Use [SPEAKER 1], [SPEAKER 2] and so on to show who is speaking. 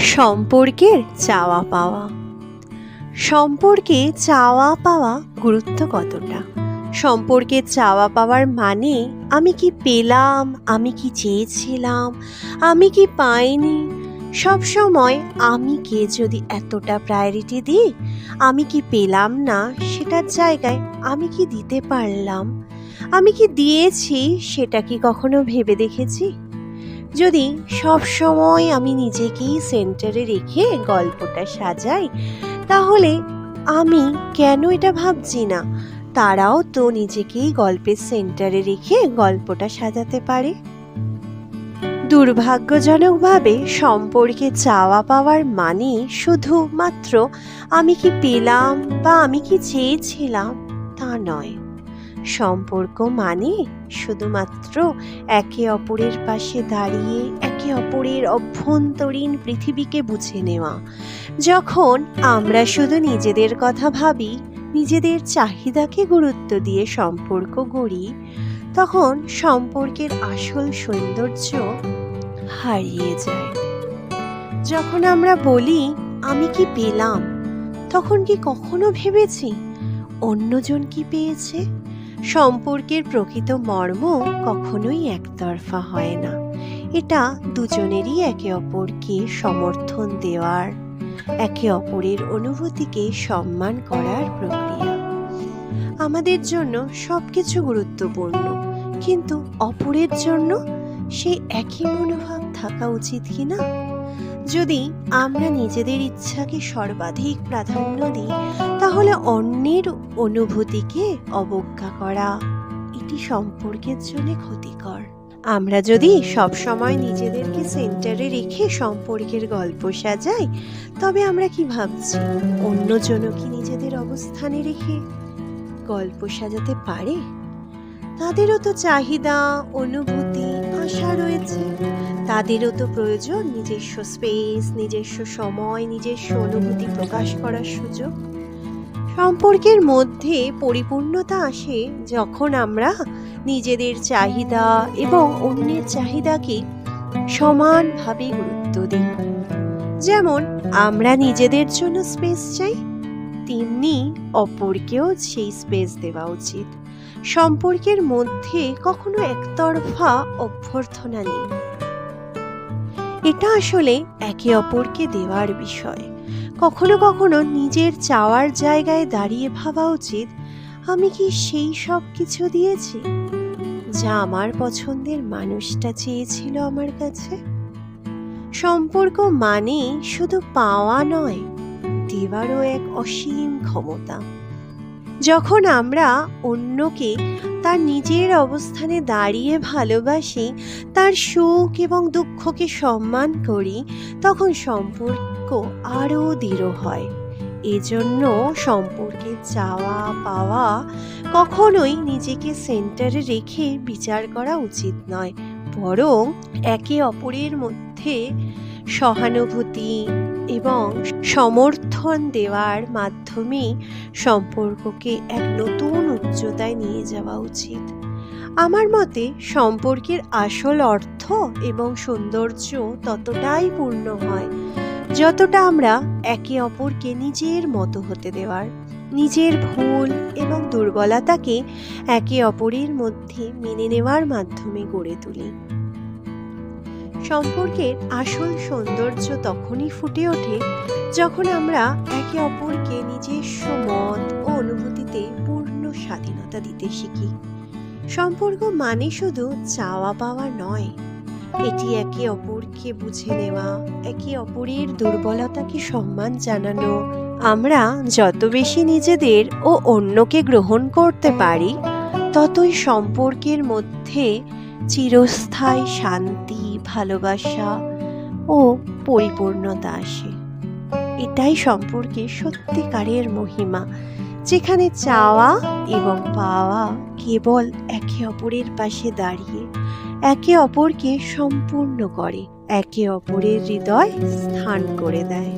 [SPEAKER 1] সম্পর্কের চাওয়া পাওয়া। সম্পর্কে চাওয়া পাওয়া গুরুত্ব কতটা? সম্পর্কে চাওয়া পাওয়ার মানে আমি কি পেলাম, আমি কি চেয়েছিলাম, আমি কি পাইনি? সব সময় আমি কে যদি এতটা প্রায়োরিটি দিই, আমি কি পেলাম না সেটার জায়গায় আমি কি দিতে পারলাম? আমি কি দিয়েছি সেটা কি কখনো ভেবে দেখেছি? যদি সব সময় আমি নিজেকেই সেন্টারে রেখে গল্পটা সাজাই, তাহলে আমি কেন এটা ভাবছি না? তারাও তো নিজেকেই গল্পের সেন্টারে রেখে গল্পটা সাজাতে পারে। দুর্ভাগ্যজনকভাবে সম্পর্কে চাওয়া পাওয়ার মানে শুধুমাত্র আমি কি পেলাম বা আমি কি চেয়েছিলাম তা নয়। সম্পর্ক মানে শুধুমাত্র একে অপরের পাশে দাঁড়িয়ে একে অপরের অভ্যন্তরীণ পৃথিবীকে বুঝে নেওয়া। যখন আমরা শুধু নিজেদের কথা ভাবি, নিজেদের চাহিদাকে গুরুত্ব দিয়ে সম্পর্ক গড়ি, তখন সম্পর্কের আসল সৌন্দর্য হারিয়ে যায়। যখন আমরা বলি, আমি কি পেলাম? তখন কি কখনো ভেবেছি, অন্যজন কি পেয়েছে? সম্পর্কের প্রকৃত মর্ম কখনোই একতরফা হয় না। এটা দুজনেরই একে অপরকে সমর্থন দেওয়ার, একে অপরের অনুভূতিকে সম্মান করার প্রক্রিয়া। আমাদের জন্য সব কিছু গুরুত্বপূর্ণ, কিন্তু অপরের জন্য সেই একই মনোভাব থাকা উচিত কি না যদি আমরা নিজেদের ইচ্ছাকে সর্বাধিক প্রাধান্য দিই, তাহলে অন্যের অনুভূতিকে অবজ্ঞা করা, এটি সম্পর্কের জন্য ক্ষতিকর। আমরা যদি সব সময় নিজেদেরকে সেন্টারে রেখে সম্পর্কের গল্প সাজাই, তবে আমরা কি ভাবছি, অন্যজনও কি নিজেদের অবস্থানে রেখে গল্প সাজাতে পারে? তাদেরও তো চাহিদা, অনুভূতি, আশা রয়েছে। তাদেরও তো প্রয়োজন নিজস্ব স্পেস নিজস্ব সময়, নিজস্ব অনুভূতি প্রকাশ করার সুযোগ। সম্পর্কের মধ্যে পরিপূর্ণতা আসে যখন আমরা নিজেদের চাহিদা এবং অন্যের চাহিদাকে সমানভাবে গুরুত্ব দিই। যেমন, আমরা নিজেদের জন্য স্পেস চাই, তেমনি অপরকেও সেই স্পেস দেওয়া উচিত। সম্পর্কের মধ্যে কখনো একতরফা অভ্যর্থনা নেই। এটা আসলে একে অপরকে দেওয়ার বিষয়। কখনো কখনো নিজের চাওয়ার জায়গায় দাঁড়িয়ে ভাবা উচিত, আমি কি সেই সব কিছু দিয়েছি? যা আমার পছন্দের মানুষটা চেয়েছিল আমার কাছে। সম্পর্ক মানে শুধু পাওয়া নয়, দেওয়ারও এক অসীম ক্ষমতা। যখন আমরা অন্যকে তার নিজের অবস্থানে দাঁড়িয়ে ভালোবাসি, তার সুখ এবং দুঃখকে সম্মান করি, তখন সম্পর্ক আরও দৃঢ় হয়। এজন্য সম্পর্কে চাওয়া পাওয়া কখনোই নিজেকে সেন্টারে রেখে বিচার করা উচিত নয়, বরং একে অপরের মধ্যে সহানুভূতি এবং সমর্থন দেওয়ার মাধ্যমে সম্পর্ককে এক নতুন উচ্চতায় নিয়ে যাওয়া উচিত। আমার মতে, সম্পর্কের আসল অর্থ এবং সৌন্দর্য ততটাই পূর্ণ হয় যতটা আমরা একে অপরকে নিজের মতো হতে দেওয়ার, নিজের ভুল এবং দুর্বলতাকে একে অপরের মধ্যে মেনে নেওয়ার মাধ্যমে গড়ে তুলি। সম্পর্কের আসল সৌন্দর্য তখনই ফুটে ওঠে যখন আমরা একে অপরকে নিজস্ব মত ও অনুভূতিতে পূর্ণ স্বাধীনতা দিতে শিখি। সম্পর্ক মানে শুধু চাওয়া পাওয়া নয়। এটি একে অপরকে বুঝে নেওয়া, একে অপরের দুর্বলতাকে সম্মান জানানো। আমরা যত বেশি নিজেদের ও অন্যকে গ্রহণ করতে পারি ততই সম্পর্কের মধ্যে চিরস্থায়ী শান্তি, ভালোবাসা ও পরিপূর্ণতা আসে। এটাই সম্পর্কে সত্যিকারের মহিমা, যেখানে চাওয়া এবং পাওয়া কেবল একে অপরের পাশে দাঁড়িয়ে, একে অপরকে সম্পূর্ণ করে, একে অপরের হৃদয় স্থান করে দেয়।